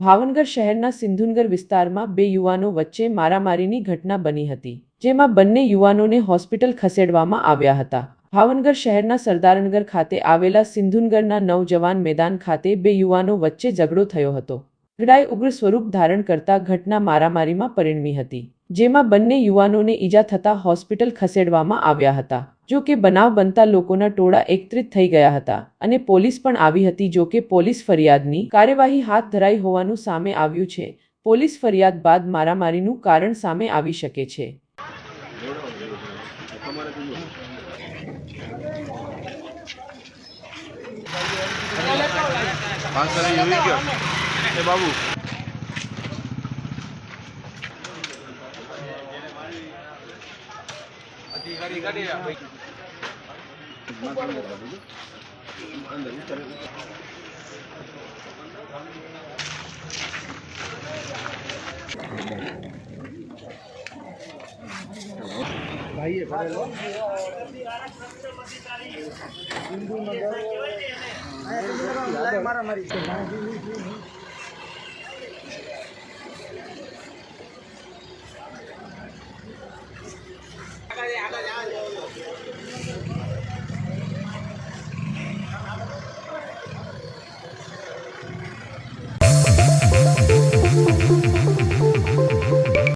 ભાવનગર શહેરના સિંધુનગર વિસ્તારમાં બે યુવાનો વચ્ચે મારામારીની ઘટના બની હતી, જેમાં બંને યુવાનોને હોસ્પિટલ ખસેડવામાં આવ્યા હતા. ભાવનગર શહેરના સરદારનગર ખાતે આવેલા સિંધુનગરના નવજવાન મેદાન ખાતે બે યુવાનો વચ્ચે ઝઘડો થયો હતો. ઝઘડાએ ઉગ્ર સ્વરૂપ ધારણ કરતા ઘટના મારામારીમાં પરિણમી હતી, જેમાં બંને યુવાનોને ઈજા થતા હોસ્પિટલ ખસેડવામાં આવ્યા હતા. જો કે બનાવ બનતા લોકોના ટોળા એકત્રિત થઈ ગયા હતા અને પોલીસ પણ આવી હતી જો કે પોલીસ ફરિયાદની કાર્યવાહી હાથ ધરાઈ હોવાનું સામે આવ્યું છે. પોલીસ ફરિયાદ બાદ મારામારીનું કારણ સામે આવી શકે છે. પાંચ ભાઈએ ભરેલો હિન્દુ નગર